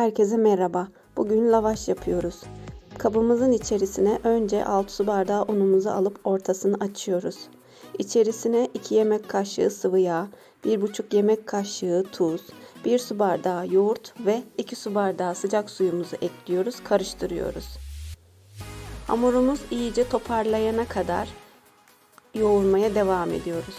Herkese merhaba. Bugün lavaş yapıyoruz. Kabımızın içerisine önce 6 su bardağı unumuzu alıp ortasını açıyoruz. İçerisine 2 yemek kaşığı sıvı yağ, 1,5 yemek kaşığı tuz, 1 su bardağı yoğurt ve 2 su bardağı sıcak suyumuzu ekliyoruz, karıştırıyoruz. Hamurumuz iyice toparlayana kadar yoğurmaya devam ediyoruz.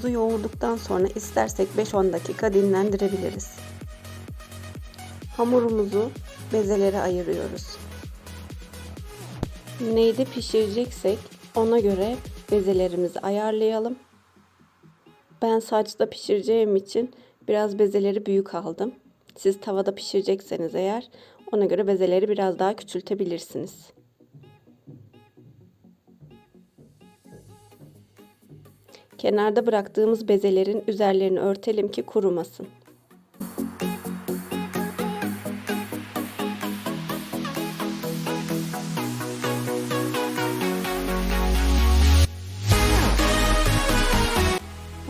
Hamurumuzu yoğurduktan sonra istersek 5-10 dakika dinlendirebiliriz. Hamurumuzu bezelere ayırıyoruz. Neyde pişireceksek ona göre bezelerimizi ayarlayalım. Ben saçta pişireceğim için biraz bezeleri büyük aldım. Siz tavada pişirecekseniz eğer ona göre bezeleri biraz daha küçültebilirsiniz. Kenarda bıraktığımız bezelerin üzerlerini örtelim ki kurumasın.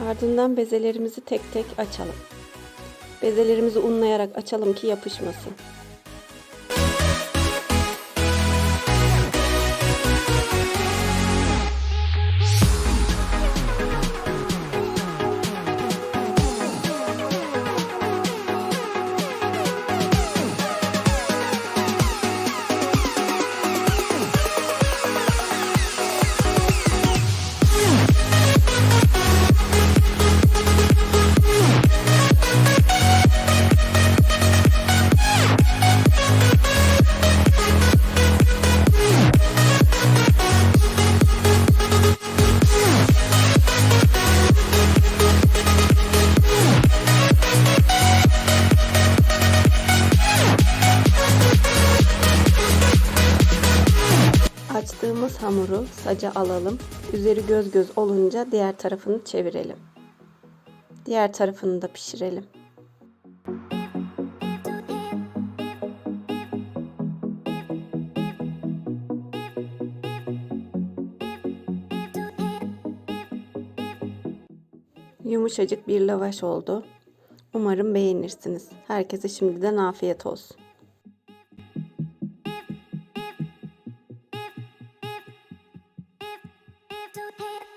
Ardından bezelerimizi tek tek açalım. Bezelerimizi unlayarak açalım ki yapışmasın. Açtığımız hamuru saca alalım. Üzeri göz göz olunca diğer tarafını çevirelim. Diğer tarafını da pişirelim. Yumuşacık bir lavaş oldu. Umarım beğenirsiniz. Herkese şimdiden afiyet olsun. don't pay.